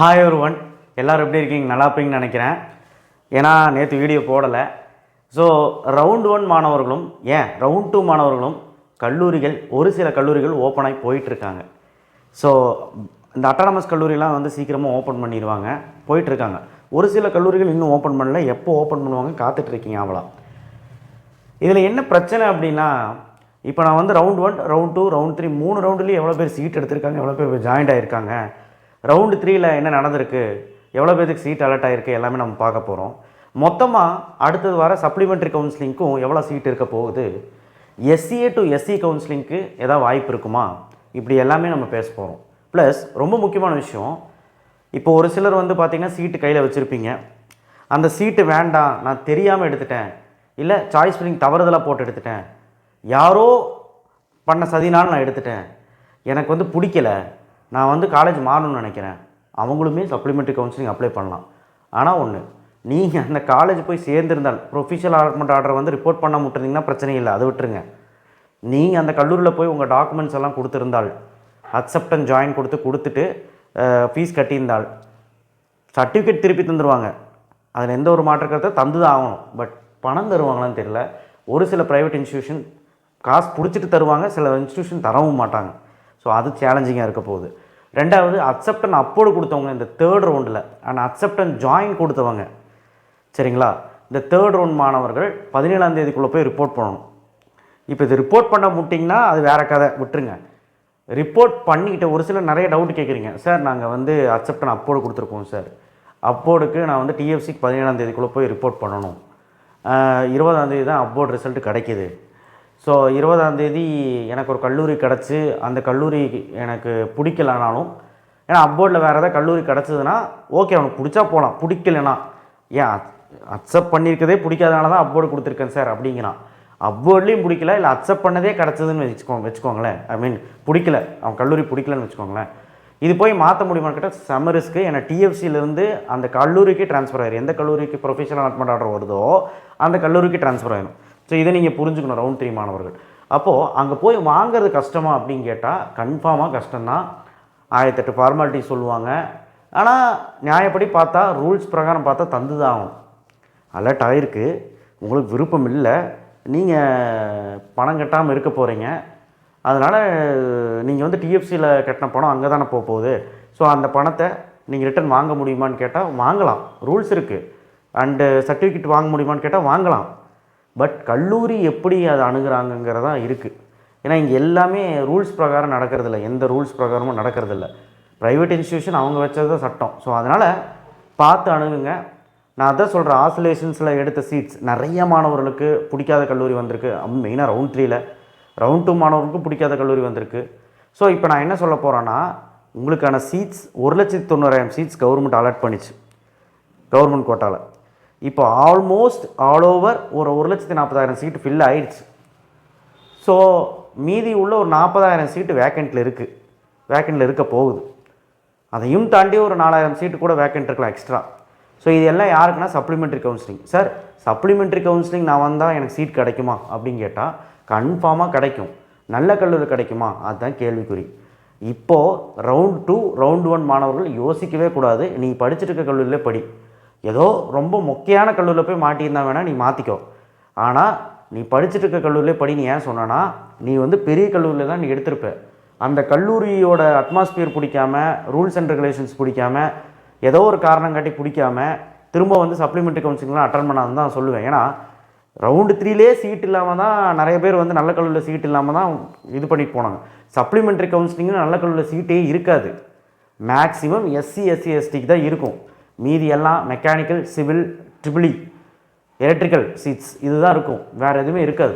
Hi ஒரு one எல்லோரும் எப்படி இருக்கீங்க? நல்லா இருப்பீங்கன்னு நினைக்கிறேன். ஏன்னா நேற்று வீடியோ போடலை. ஸோ ரவுண்ட் ஒன் மாணவர்களும் ஏன்? ரவுண்ட் டூ மாணவர்களும் கல்லூரிகள் ஒரு சில கல்லூரிகள் ஓப்பனாகி போயிட்டுருக்காங்க. ஸோ இந்த அட்டானமஸ் கல்லூரிலாம் வந்து சீக்கிரமாக ஓப்பன் பண்ணிடுவாங்க போயிட்டுருக்காங்க. ஒரு சில கல்லூரிகள் இன்னும் ஓப்பன் பண்ணல. எப்போ ஓப்பன் பண்ணுவாங்க காத்துட்ருக்கீங்க அவ்வளோ இதில் என்ன பிரச்சனை அப்படின்னா இப்போ நான் வந்து round one round two round three மூணு ரவுண்ட்லேயும் எவ்வளோ பேர் சீட் எடுத்திருக்காங்க எவ்வளோ பேர் ஜாயின்ட் ஆகிருக்காங்க ரவுண்டு த்ரீயில் என்ன நடந்திருக்கு? எவ்வளோ பேருக்கு சீட் அலர்ட் ஆகிருக்கு எல்லாமே நம்ம பார்க்க போகிறோம் மொத்தமாக அடுத்தது வர சப்ளிமெண்ட்ரி கவுன்சிலிங்க்கும் எவ்வளோ சீட் இருக்க போகுது? எஸ்சிஏ டு எஸ்சி கவுன்சிலிங்க்கு ஏதாவது வாய்ப்பு இருக்குமா? இப்படி எல்லாமே நம்ம பேச போகிறோம் ப்ளஸ் ரொம்ப முக்கியமான விஷயம் இப்போ ஒரு சிலர் வந்து பார்த்திங்கன்னா சீட்டு கையில் வச்சுருப்பீங்க. அந்த சீட்டு வேண்டாம் நான் தெரியாமல் எடுத்துட்டேன். இல்லை சாய்ஸ் ஃபில்லிங் தவறுதலாக போட்டு எடுத்துட்டேன். யாரோ பண்ண சதினால் நான் எடுத்துட்டேன். எனக்கு வந்து பிடிக்கல. நான் வந்து காலேஜ் மாறணும்னு நினைக்கிறேன். அவங்களுமே சப்ளிமெண்ட்ரி கவுன்சிலிங் அப்ளை பண்ணலாம். ஆனால் ஒன்று நீங்கள் அந்த காலேஜ் போய் சேர்ந்திருந்தால் ப்ரொஃபிஷியல் அலாட்மெண்ட் ஆர்டர் வந்து ரிப்போர்ட் பண்ண விட்டுருந்தீங்கன்னா பிரச்சனை இல்லை அதை விட்டுருங்க. நீங்கள் அந்த கல்லூரியில் போய் உங்கள் டாக்குமெண்ட்ஸ் எல்லாம் கொடுத்துருந்தால் அக்செப்டன் ஜாயின் கொடுத்து கொடுத்துட்டு ஃபீஸ் கட்டியிருந்தால் சர்டிஃபிகேட் திருப்பி தந்துடுவாங்க அதில் எந்த ஒரு மாற்ற கருத்தை தந்து தான் ஆகணும். பட் பணம் தருவாங்களான்னு தெரியல. ஒரு சில ப்ரைவேட் இன்ஸ்டியூஷன் காசு பிடிச்சிட்டு தருவாங்க சில இன்ஸ்டியூஷன் தரவும் மாட்டாங்க. ஸோ அது சேலஞ்சிங்காக இருக்க போகுது. ரெண்டாவது அக்செப்டன் அப்போடு கொடுத்தவங்க இந்த தேர்ட் ரவுண்டில் அண்ட் அக்செப்டன் ஜாயின் கொடுத்தவங்க. சரிங்களா? இந்த தேர்ட் ரவுண்ட் மாணவர்கள் பதினேழாம் தேதிக்குள்ளே போய் ரிப்போர்ட் பண்ணணும். இப்போ இது ரிப்போர்ட் பண்ண முட்டிங்கன்னா அது வேறு கதை. விட்டுருங்க. ரிப்போர்ட் பண்ணிக்கிட்ட ஒரு சில நிறைய டவுட் கேட்குறீங்க சார் நாங்கள் வந்து அக்செப்டன் அப்போடு கொடுத்துருக்கோம் சார் அப்போடுக்கு நான் வந்து டிஎஃப்சிக்கு பதினேழாம் தேதிக்குள்ளே போய் ரிப்போர்ட் பண்ணணும். இருபதாம் தேதி தான் அப்போர்ட் ரிசல்ட் கிடைக்கிது. ஸோ இருபதாந்தேதி எனக்கு ஒரு கல்லூரி கிடச்சி அந்த கல்லூரி எனக்கு பிடிக்கலனாலும் ஏன்னா அப்போர்டில் வேறு ஏதாவது கல்லூரி கிடச்சிதுன்னா ஓகே அவனுக்கு பிடிச்சா போகலாம் பிடிக்கலனா ஏன் அக்செப்ட் பண்ணியிருக்கதே பிடிக்காதனால தான் அப்போர்டு கொடுத்துருக்கேன் சார் அப்படிங்கிறான். அப்போர்ட்லேயும் பிடிக்கல இல்லை அக்செப்ட் பண்ணதே கிடச்சதுன்னு வச்சுக்கோ வச்சுக்கோங்களேன். ஐ மீன் பிடிக்கல. அவன் கல்லூரி பிடிக்கலன்னு வச்சுக்கோங்களேன். இது போய் மாற்ற முடியுமான்னு கேட்டால் செம ரிஸ்க்கு ஏன்னா டிஎஃப்சியிலேருந்து அந்த கல்லூரிக்கு ட்ரான்ஸ்ஃபர் ஆயிரும். எந்த கல்லூரிக்கு ப்ரொஃபஷனல் அட்மெண்ட் ஆர்டர் வருதோ அந்த கல்லூரிக்கு ட்ரான்ஸ்ஃபர் ஆயிரும். ஸோ இதை நீங்கள் புரிஞ்சுக்கணும் ரவுண்ட் த்ரீ மாணவர்கள். அப்போது அங்கே போய் வாங்குறது கஷ்டமா அப்படின்னு கேட்டால் கன்ஃபார்மாக கஷ்டம்தான் ஆயிரத்தெட்டு ஃபார்மாலிட்டி சொல்லுவாங்க. ஆனால் நியாயப்படி பார்த்தா ரூல்ஸ் பிரகாரம் பார்த்தா தந்து தான் ஆகும் அலர்ட் ஆகிருக்கு உங்களுக்கு விருப்பம் இல்லை. நீங்கள் பணம் கட்டாமல் இருக்க போகிறீங்க அதனால் நீங்கள் வந்து டிஎஃப்சியில் கட்டின பணம் அங்கே தானே போக போகுது. ஸோ அந்த பணத்தை நீங்கள் ரிட்டர்ன் வாங்க முடியுமான்னு கேட்டால் வாங்கலாம். ரூல்ஸ் இருக்குது அண்டு சர்டிஃபிகேட் வாங்க முடியுமான்னு கேட்டால் வாங்கலாம். பட் கல்லூரி எப்படி அதை அணுகிறாங்கங்கிறதா இருக்குது ஏன்னா இங்கே எல்லாமே ரூல்ஸ் பிரகாரம் நடக்கிறதில்ல. எந்த ரூல்ஸ் பிரகாரமும் நடக்கிறதில்ல. ப்ரைவேட் இன்ஸ்டியூஷன் அவங்க வச்சது தான் சட்டம். ஸோ அதனால் பார்த்து அணுகுங்க. நான் அதான் சொல்கிறேன் ஆசோலேஷன்ஸில் எடுத்த சீட்ஸ் நிறைய மாணவர்களுக்கு பிடிக்காத கல்லூரி வந்திருக்கு. மெயினாக ரவுண்ட் த்ரீல ரவுண்ட் டூ மாணவர்களுக்கும் பிடிக்காத கல்லூரி வந்திருக்கு. ஸோ இப்போ நான் என்ன சொல்ல போகிறேன்னா உங்களுக்கான சீட்ஸ் ஒரு லட்சத்தி தொண்ணூறாயிரம் சீட்ஸ் கவர்மெண்ட் அலாட் பண்ணிச்சு. கவர்மெண்ட் கோட்டாவில் இப்போ ஆல்மோஸ்ட் ஆல் ஓவர் ஒரு ஒரு லட்சத்தி நாற்பதாயிரம் சீட்டு ஃபில் ஆயிடுச்சு. ஸோ மீதி உள்ள ஒரு நாற்பதாயிரம் சீட்டு வேக்கண்ட்டில் இருக்குது வேக்கண்ட்டில் இருக்க போகுது. அதையும் தாண்டி ஒரு நாலாயிரம் சீட்டு கூட வேக்கண்ட் இருக்கலாம் எக்ஸ்ட்ரா ஸோ இது எல்லாம் யாருக்குன்னா supplementary counselling sir supplementary counselling நான் வந்தால் எனக்கு சீட் கிடைக்குமா? அப்படின்னு கேட்டால் கன்ஃபார்மாக கிடைக்கும். நல்ல கல்லூரி கிடைக்குமா? அதுதான் கேள்விக்குறி. இப்போது ரவுண்ட் டூ ரவுண்ட் ஒன் மாணவர்கள் யோசிக்கவே கூடாது. நீ படிச்சிருக்க இருக்க கல்லூரியிலே படி. ஏதோ ரொம்ப முக்கியமான கல்லூரியில் போய் மாட்டியிருந்தா வேணால் நீ மாற்றிக்கோ ஆனால் நீ படிச்சுட்டு இருக்க கல்லூரியிலே படி நீ ஏன் சொன்னனா நீ வந்து பெரிய கல்லூரியில் தான் நீ எடுத்திருப்ப. அந்த கல்லூரியோட அட்மாஸ்பியர் பிடிக்காம ரூல்ஸ் அண்ட் ரெகுலேஷன்ஸ் பிடிக்காம ஏதோ ஒரு காரணம் காட்டி பிடிக்காம திரும்ப வந்து சப்ளிமெண்ட்ரி கவுன்சிலிங்லாம் அட்டன் பண்ணாதுன்னு தான் சொல்லுவேன். ஏன்னா ரவுண்டு த்ரீலே சீட் இல்லாமல் தான் நிறைய பேர் வந்து நல்ல கல்லூரியில் சீட் இல்லாமல் தான் இது பண்ணிட்டு போனாங்க. சப்ளிமெண்ட்ரி கவுன்சிலிங்கும் நல்ல கல்லூரியில் சீட்டே இருக்காது. மேக்ஸிமம் எஸ்சி எஸ்சி எஸ்டிக்கு தான் இருக்கும். மீதி எல்லாம் mechanical civil triple E electrical seats இதுதான் இருக்கும். வேறு எதுவுமே இருக்காது.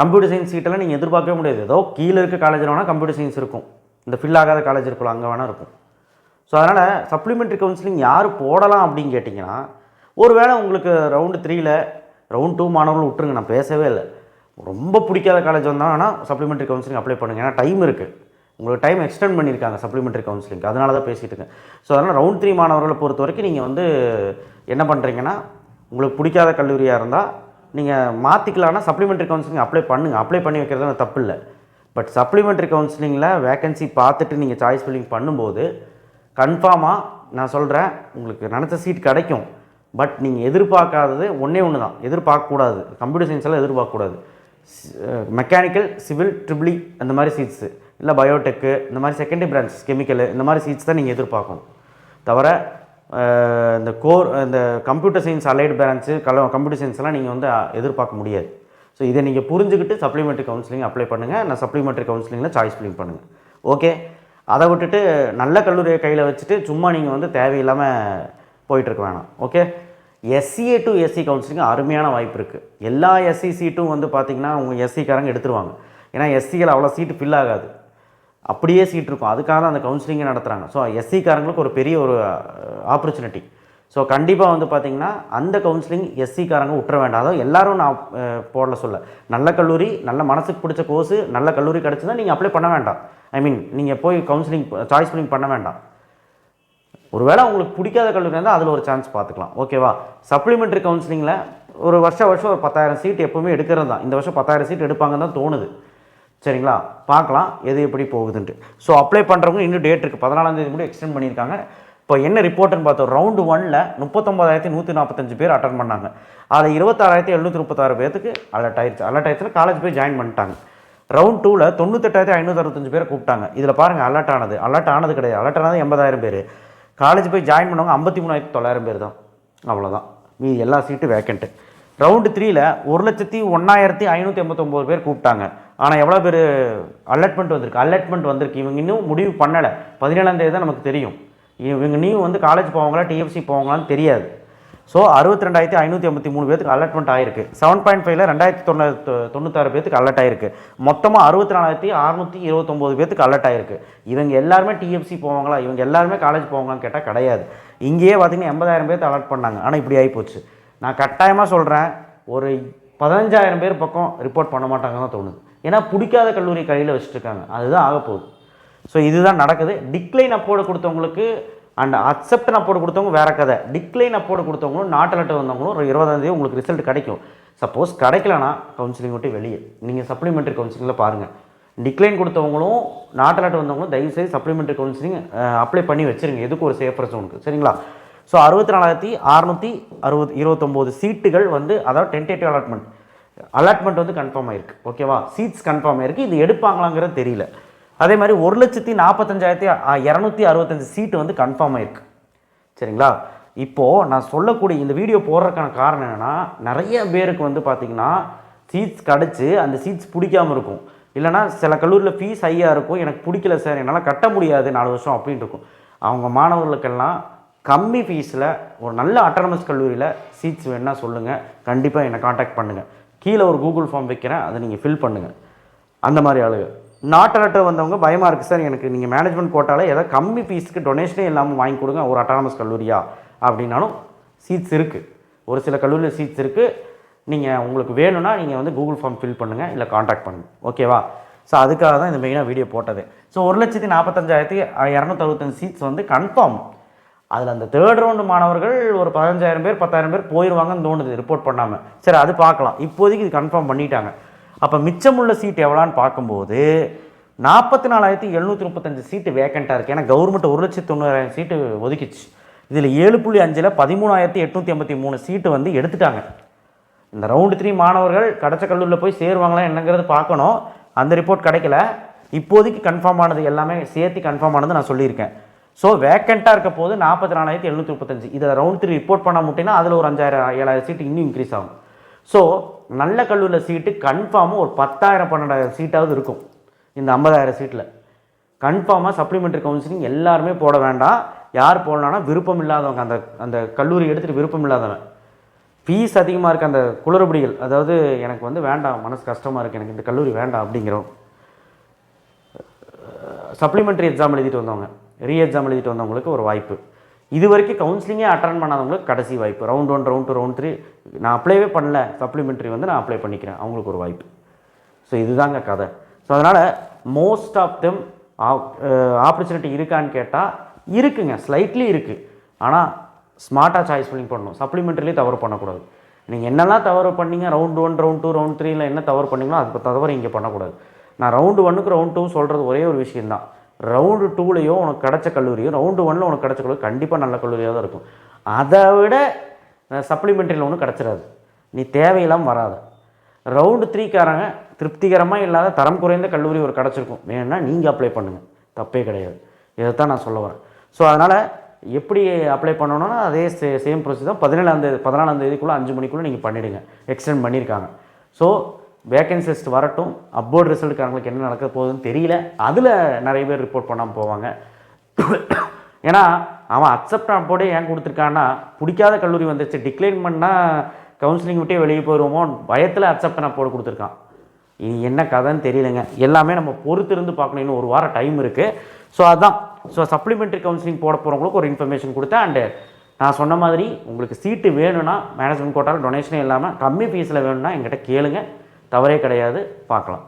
கம்ப்யூட்டர் சயின்ஸ் சீட்டெல்லாம் நீங்கள் எதிர்பார்க்கவே முடியாது. ஏதோ கீழே இருக்க காலேஜில் வேணால் கம்ப்யூட்டர் சயின்ஸ் இருக்கும். இந்த ஃபில் ஆகாத காலேஜ் இருக்கலாம் அங்கே வேணால் இருக்கும். ஸோ அதனால் சப்ளிமெண்ட்ரி கவுன்சிலிங் யார் போடலாம் அப்படின்னு கேட்டிங்கன்னா ஒருவேளை உங்களுக்கு ரவுண்டு த்ரீயில் ரவுண்ட் டூ மாணவர்கள் விட்டுருங்க நான் பேசவே இல்லை. ரொம்ப பிடிக்காத காலேஜ் வந்தாங்கன்னா சப்ளிமெண்ட்ரி கவுன்சிலிங் அப்ளை பண்ணுங்கள் ஏன்னா டைம் இருக்குது உங்களுக்கு டைம் எக்ஸ்டெண்ட் பண்ணியிருக்காங்க சப்ளிமெண்ட்ரி கவுன்சிலிங் அதனால தான் பேசிகிட்டு இருக்கேன். ஸோ அதனால் ரவுண்ட் த்ரீ மாணவர்களை பொறுத்த வரைக்கும் நீங்கள் வந்து என்ன பண்ணுறீங்கன்னா உங்களுக்கு பிடிக்காத கல்லூரியாக இருந்தால் நீங்கள் மாற்றிக்கலாம்னா சப்ளிமெண்ட்ரி கவுன்சிலிங் அப்ளை பண்ணுங்கள் அப்ளை பண்ணி வைக்கிறது தப்பு இல்லை. பட் சப்ளிமெண்ட்ரி கவுன்சிலிங்கில் வேகன்சி பார்த்துட்டு நீங்கள் சாய்ஸ் ஃபில்லிங் பண்ணும்போது கன்ஃபார்மாக நான் சொல்கிறேன் உங்களுக்கு நினச்ச சீட் கிடைக்கும். பட் நீங்கள் எதிர்பார்க்காதது ஒன்றே ஒன்று தான் எதிர்பார்க்கக்கூடாது. கம்ப்யூட்டர் சயின்ஸ் எல்லாம் எதிர்பார்க்கக்கூடாது. மெக்கானிக்கல் சிவில் ட்ரிபிளி அந்த மாதிரி சீட்ஸு இல்லை பயோடெக்கு இந்த மாதிரி செகண்டரி பிரான்ச்சஸ் கெமிக்கல் இந்த மாதிரி சீட்ஸ் தான் நீங்கள் எதிர்பார்க்கணும். தவிர இந்த கோர் இந்த கம்ப்யூட்டர் சயின்ஸ் அலைடு பிரான்ச்சு கல கம்ப்யூட்டர் சயின்ஸ்லாம் நீங்கள் வந்து எதிர்பார்க்க முடியாது. ஸோ இதை நீங்கள் புரிஞ்சுக்கிட்டு சப்ளிமெண்ட்ரி கவுன்சிலிங் அப்ளை பண்ணுங்கள் நான் சப்ளிமெண்ட்ரி கவுன்சிலிங்கில் சாய்ஸ் ஃபில்லிங் பண்ணுங்கள் ஓகே அதை விட்டுட்டு நல்ல கல்லூரியை கையில் வச்சுட்டு சும்மா நீங்கள் வந்து தேவையில்லாமல் போயிட்டுருக்க வேணாம். Okay SCA to SC counselling அருமையான வாய்ப்பு இருக்குது எல்லா எஸ்சி சீட்டும் வந்து பார்த்திங்கன்னா உங்கள் எஸ்சிக்காரங்க எடுத்துருவாங்க. ஏன்னா எஸ்சிகள் அவ்வளோ சீட்டு ஃபில் ஆகாது. அப்படியே சீட் இருக்கும். அதுக்காக தான் அந்த கவுன்சிலிங்கை நடத்துகிறாங்க ஸோ எஸ்சிக்காரங்களுக்கு ஒரு பெரிய ஒரு ஆப்பர்ச்சுனிட்டி ஸோ கண்டிப்பாக வந்து பார்த்திங்கன்னா அந்த கவுன்சிலிங் எஸ்சிக்காரங்க விட்டுற வேண்டாம். அதாவது எல்லோரும் நான் போடல சொல்ல. நல்ல கல்லூரி நல்ல மனசுக்கு பிடிச்ச கோர்ஸு நல்ல கல்லூரி கிடச்சிதான் நீங்கள் அப்ளை பண்ண வேண்டாம். ஐ மீன் நீங்கள் போய் கவுன்சிலிங் சாய்ஸ் பண்ணி பண்ண வேண்டாம். ஒருவேளை உங்களுக்கு பிடிக்காத கல்லூரி இருந்தால் அதில் ஒரு சான்ஸ் பார்த்துக்கலாம் ஓகேவா சப்ளிமெண்ட்ரி கவுன்சிலிங்கில் ஒரு வருஷம் வருஷம் ஒரு பத்தாயிரம் சீட் எப்போவுமே எடுக்கிறது தான். இந்த வருஷம் பத்தாயிரம் சீட் எடுப்பாங்கன்னு தான் தோணுது. சரிங்களா? பார்க்கலாம் எது எப்படி போகுதுன்ட்டு. ஸோ அப்ளை பண்ணுறவங்க இன்னும் டேட் இருக்குது பதினாலாந்தேதி கூட எக்ஸ்டெண்ட் பண்ணியிருக்காங்க. இப்போ என்ன ரிப்போர்ட்டுன்னு பார்த்தோம். ரவுண்டு ஒனில் முப்பத்தொம்பதாயிரத்தி நூற்றி நாற்பத்தஞ்சு பேர் அட்டன் பண்ணாங்க. அதில் இருபத்தாறாயிரத்தி எழுநூற்றி முப்பத்தாறு பேர்த்துக்கு அலர்ட் ஆயிடுச்சு அலர்ட் ஆயிடுச்சுன்னா காலேஜ் போய் ஜாயின் பண்ணிட்டாங்க. ரவுண்ட் டூவில் தொண்ணூத்தெட்டாயிரத்தி ஐநூற்றி அறுபத்தஞ்சு பேரை கூப்பிட்டாங்க. இதில் பாருங்கள் அலர்ட் ஆனது. அலர்ட் ஆனது கிடையாது. அலர்ட் ஆனது எண்பதாயிரம் பேர். காலேஜ் போய் ஜாயின் பண்ணவங்க ஐம்பத்தி மூணாயிரத்தி தொள்ளாயிரம் பேர் தான். அவ்வளோதான் மீதி எல்லா சீட்டும் வேக்கண்ட்டு ரவுண்டு த்ரீயில் ஒரு லட்சத்தி ஒன்றாயிரத்தி ஐநூற்றி எண்பத்தொம்போது பேர் கூப்பிட்டாங்க. ஆனால் எவ்வளோ பேர் அலர்ட்மெண்ட் வந்திருக்கு? அலர்ட்மெண்ட் வந்திருக்கு. இவங்க இன்னும் முடிவு பண்ணலை. பதினேழாம் தேதி தான் நமக்கு தெரியும். இவங்க நீயும் வந்து காலேஜ் போவாங்களா டிஎஃப்சி போவாங்களான்னு தெரியாது. ஸோ அறுபத்தி ரெண்டாயிரத்தி ஐநூற்றி ஐம்பத்தி மூணு பேருக்கு அலர்ட்மெண்ட் ஆயிருக்கு. செவன் பாயிண்ட் ஃபைவ்ல ரெண்டாயிரத்தி தொண்ணூ தொண்ணூத்தாறு பேத்துக்கு அலர்ட் ஆயிருக்கு. மொத்தமாக அறுபத்தி நாலாயிரத்தி அறுநூற்றி இருபத்தொம்போது பேத்துக்கு அலர்ட் ஆயிருக்கு. இவங்க எல்லாருமே டிஎஃப்சி போவாங்களா? இவங்க எல்லாருமே காலேஜ் போவாங்களான்னு கேட்டால் கிடையாது. இங்கேயே பார்த்தீங்கன்னா எண்பதாயிரம் பேர்த்து அலர்ட் பண்ணாங்க. ஆனால் இப்படி ஆகிப்போச்சு நான் கட்டாயமாக சொல்கிறேன் ஒரு பதினஞ்சாயிரம் பேர் பக்கம் ரிப்போர்ட் பண்ண மாட்டாங்கன்னு தான் தோணுது. ஏன்னா பிடிக்காத கல்லூரி கையில் வச்சுட்ருக்காங்க அதுதான் ஆகப்போகுது ஸோ இதுதான் நடக்குது. டிக்ளைன் அப்போடு கொடுத்தவங்களுக்கு அண்ட் அக்செப்டன் அப்போடு கொடுத்தவங்க வேறு கதை. டிக்ளைன் அப்போடு கொடுத்தவங்களும் நாட்டு லெட்டர் வந்தவங்களும் ஒரு இருபதாந்தேதி உங்களுக்கு ரிசல்ட் கிடைக்கும். சப்போஸ் கிடைக்கலனா கவுன்சிலிங் விட்டு வெளியே. நீங்கள் சப்ளிமெண்ட்ரி கவுன்சிலிங்கில் பாருங்கள் டிக்ளைன் கொடுத்தவங்களும் நாட்டு லெட்டர் வந்தவங்களும் தயவுசெய்து சப்ளிமெண்ட்ரி கவுன்சிலிங் அப்ளை பண்ணி வச்சிருங்க. எதுக்கு ஒரு சேஃபர் ஜோனுக்கு சரிங்களா? ஸோ அறுபத்தி நாலாயிரத்தி அறுநூற்றி அறுபது இருபத்தொம்போது சீட்டுகள் வந்து அதாவது டென்டேட்டிவ் அலாட்மெண்ட் அலாட்மெண்ட் வந்து கன்ஃபார்ம் ஆயிருக்கு. ஓகேவா சீட்ஸ் கன்ஃபார்ம் ஆயிருக்கு. இது எடுப்பாங்களாங்கிறது தெரியல. அதே மாதிரி ஒரு லட்சத்தி நாற்பத்தஞ்சாயிரத்தி இரநூத்தி அறுபத்தஞ்சு சீட்டு வந்து கன்ஃபார்ம் ஆயிருக்கு. சரிங்களா? இப்போது நான் சொல்லக்கூடிய இந்த வீடியோ போடுறதுக்கான காரணம் என்னென்னா நிறைய பேருக்கு வந்து பார்த்திங்கன்னா சீட்ஸ் கிடச்சி அந்த சீட்ஸ் பிடிக்காம இருக்கும். இல்லைனா சில கல்லூரியில் ஃபீஸ் ஹையாக இருக்கும். எனக்கு பிடிக்கல சார் என்னால் கட்ட முடியாது நாலு வருஷம் அப்படின்னு இருக்கும். அவங்க மாணவர்களுக்கெல்லாம் கம்மி ஃபீஸில் ஒரு நல்ல அட்டானமஸ் கல்லூரியில் சீட்ஸ் வேணுன்னா சொல்லுங்கள் கண்டிப்பாக என்னை காண்டாக்ட் பண்ணுங்கள் கீழே ஒரு கூகுள் ஃபார்ம் வைக்கிறேன் அதை நீங்கள் ஃபில் பண்ணுங்கள் அந்த மாதிரி ஆளுங்க. நாட்டு வந்தவங்க பயமாக இருக்குது சார். எனக்கு நீங்கள் மேனேஜ்மெண்ட் கோட்டாவில் ஏதாவது கம்மி ஃபீஸுக்கு டொனேஷனே இல்லாமல் வாங்கி கொடுங்க ஒரு அட்டானமஸ் கல்லூரியா அப்படின்னாலும் சீட்ஸ் இருக்குது ஒரு சில கல்லூரியில் சீட்ஸ் இருக்குது நீங்கள் உங்களுக்கு வேணும்னா நீங்கள் வந்து கூகுள் ஃபார்ம் ஃபில் பண்ணுங்கள் இல்லை காண்டாக்ட் பண்ணுங்கள் ஓகேவா ஸோ அதுக்காக தான் இந்த மெயினாக வீடியோ போட்டது. ஸோ ஒரு லட்சத்தி நாற்பத்தஞ்சாயிரத்தி இரநூத்தறுபத்தஞ்சு சீட்ஸ் வந்து கன்ஃபார்ம் அதில் அந்த தேர்ட் ரவுண்டு மாணவர்கள் ஒரு பதினஞ்சாயிரம் பேர் பத்தாயிரம் பேர் போயிடுவாங்கன்னு தோணுது ரிப்போர்ட் பண்ணாமல் சரி அது பார்க்கலாம். இப்போதைக்கு இது கன்ஃபார்ம் பண்ணிட்டாங்க. அப்போ மிச்சமுள்ள சீட் எவ்வளோன்னு பார்க்கும்போது நாற்பத்தி நாலாயிரத்தி எழுநூற்றி முப்பத்தஞ்சு சீட்டு வேக்கண்ட்டாக இருக்குது ஏன்னா கவர்மெண்ட் ஒரு லட்சத்து தொண்ணூறாயிரம் சீட்டு ஒதுக்கிச்சு. இதில் ஏழு புள்ளி அஞ்சில் பதிமூணாயிரத்தி எட்நூற்றி ஐம்பத்தி மூணு சீட்டு வந்து எடுத்துட்டாங்க. இந்த ரவுண்டு த்ரீ மாணவர்கள் கடச்ச கல்லூரியில் போய் சேருவாங்களா என்னங்கிறது பார்க்கணும். அந்த ரிப்போர்ட் கிடைக்கல. இப்போதைக்கு கன்ஃபார்ம் ஆனது எல்லாமே சேர்த்து கன்ஃபார்ம் ஆனது நான் சொல்லியிருக்கேன். ஸோ வேக்கண்ட்டாக இருக்க போது நாற்பத்தி நாலாயிரத்தி எழுநூற்றி முப்பத்தஞ்சு. இதை ரவுண்ட் த்ரீ ரிப்போர்ட் பண்ண முட்டினா அதில் ஒரு அஞ்சாயிரம் ஏழாயிரம் சீட்டு இன்னும் இன்க்ரீஸ் ஆகும். ஸோ நல்ல கல்லூரியில் சீட்டு கன்ஃபார்மாக ஒரு பத்தாயிரம் பன்னெண்டாயிரம் சீட்டாவது இருக்கும். இந்த ஐம்பதாயிரம் சீட்டில் கன்ஃபார்மாக சப்ளிமெண்ட்ரி கவுன்சிலிங் எல்லாருமே போட வேண்டாம். யார் போடலான்னா விருப்பம் இல்லாதவங்க அந்த அந்த கல்லூரி எடுத்துகிட்டு விருப்பம் இல்லாதவன். ஃபீஸ் அதிகமாக இருக்க அந்த குளறுபடிகள் அதாவது எனக்கு வந்து வேண்டாம் மனசு கஷ்டமாக இருக்குது எனக்கு இந்த கல்லூரி வேண்டாம் அப்படிங்கிறோம் சப்ளிமெண்ட்ரி எக்ஸாம் எழுதிட்டு வந்தவங்க. ரீ எக்ஸாம் எழுதிட்டு வந்தவங்களுக்கு ஒரு வாய்ப்பு. இது வரைக்கும் கவுன்சிலிங்கே அட்டன் பண்ணாதவங்களுக்கு கடைசி வாய்ப்பு. Round one round two round three நான் அப்ளைவே பண்ணல. சப்ளிமெண்ட்ரி வந்து நான் அப்ளை பண்ணிக்கிறேன். அவங்களுக்கு ஒரு வாய்ப்பு. ஸோ இதுதாங்க கதை. ஸோ அதனால் மோஸ்ட் ஆஃப் தெம் ஆப்பர்ச்சுனிட்டி இருக்கான்னு கேட்டால் இருக்குங்க. ஸ்லைட்லி இருக்குது ஆனால் ஸ்மார்ட்டாக சாய்ஸ் ஃபில்லிங் பண்ணணும். சப்ளிமெண்ட்ரிலேயே தவறு பண்ணக்கூடாது. நீங்கள் என்னெல்லாம் தவறு பண்ணீங்க? ரவுண்ட் ஒன் ரவுண்ட் டூ ரவுண்ட் த்ரீல என்ன தவறு பண்ணீங்களோ அதுக்கு தவறு இங்கே பண்ணக்கூடாது. நான் ரவுண்டு ஒன்றுக்கு ரவுண்ட் டூ சொல்கிறது ஒரே ஒரு விஷயந்தான் ரவுண்டு டூலேயோ உனக்கு கிடச்ச கல்லூரியோ ரவுண்டு ஒனில் உனக்கு கிடச்ச கல்லூரி கண்டிப்பாக நல்ல கல்லூரியாக தான் இருக்கும். அதை விட சப்ளிமெண்ட்ரியில் ஒன்றும் கிடச்சிடாது நீ தேவையில்லாமல் வராது. ரவுண்டு த்ரீக்காரங்க திருப்திகரமாக இல்லாத தரம் குறைந்த கல்லூரி ஒரு கிடச்சிருக்கும். வேணும்னா நீங்கள் அப்ளை பண்ணுங்கள் தப்பே கிடையாது. இதை தான் நான் சொல்ல வரேன். ஸோ அதனால் எப்படி அப்ளை பண்ணணும்னா அதே சே சேம் ப்ரொசீஜர் தான். பதினேழாந்தேதி பதினாலாம் தேதிக்குள்ளே அஞ்சு மணிக்குள்ளே நீங்கள் பண்ணிவிடுங்க எக்ஸ்டெண்ட் பண்ணியிருக்காங்க. ஸோ வேகன்சி லிஸ்ட் வரட்டும் அப்போர்ட் ரிசல்ட்டுக்காரங்களுக்கு என்ன நடக்க போகுதுன்னு தெரியல. அதில் நிறைய பேர் ரிப்போர்ட் பண்ணாமல் போவாங்க. ஏன்னா அவன் அக்செப்ட் அப்போடே ஏன் கொடுத்துருக்கான்னா பிடிக்காத கல்லூரி வந்துச்சு டிக்ளைன் பண்ணால் கவுன்சிலிங் விட்டே வெளியே போயிடுவோமோ பயத்தில் அக்செப்ட் நான் கொடுத்துருக்கான். இது என்ன கதைன்னு தெரியலங்க. எல்லாமே நம்ம பொறுத்திருந்து பார்க்கணும். இன்னும் ஒரு வாரம் டைம் இருக்குது ஸோ அதான். ஸோ சப்ளிமெண்ட்ரி கவுன்சிலிங் போட போகிறவங்களுக்கு ஒரு இன்ஃபர்மேஷன் கொடுத்தேன். அண்டு நான் சொன்ன மாதிரி உங்களுக்கு சீட்டு வேணும்னா மேனேஜ்மெண்ட் கோட்டால் டொனேஷனே இல்லாமல் கம்மி ஃபீஸில் வேணும்னா எங்கிட்ட கேளுங்கள் தவறே கிடையாது. பார்க்கலாம்.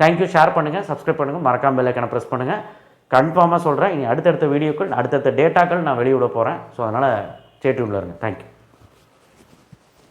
தேங்க்யூ ஷேர் பண்ணுங்கள் சப்ஸ்கிரைப் பண்ணுங்கள் மறக்காம பெல்லைக்கான ப்ரெஸ் பண்ணுங்கள் கன்ஃபார்மாக சொல்கிறேன் இனி அடுத்தடுத்த வீடியோக்கள் அடுத்தடுத்த டேட்டாக்கள் நான் வெளியிட போகிறேன் ஸோ அதனால் ஸ்டேட்யூனில் இருங்க. தேங்க்யூ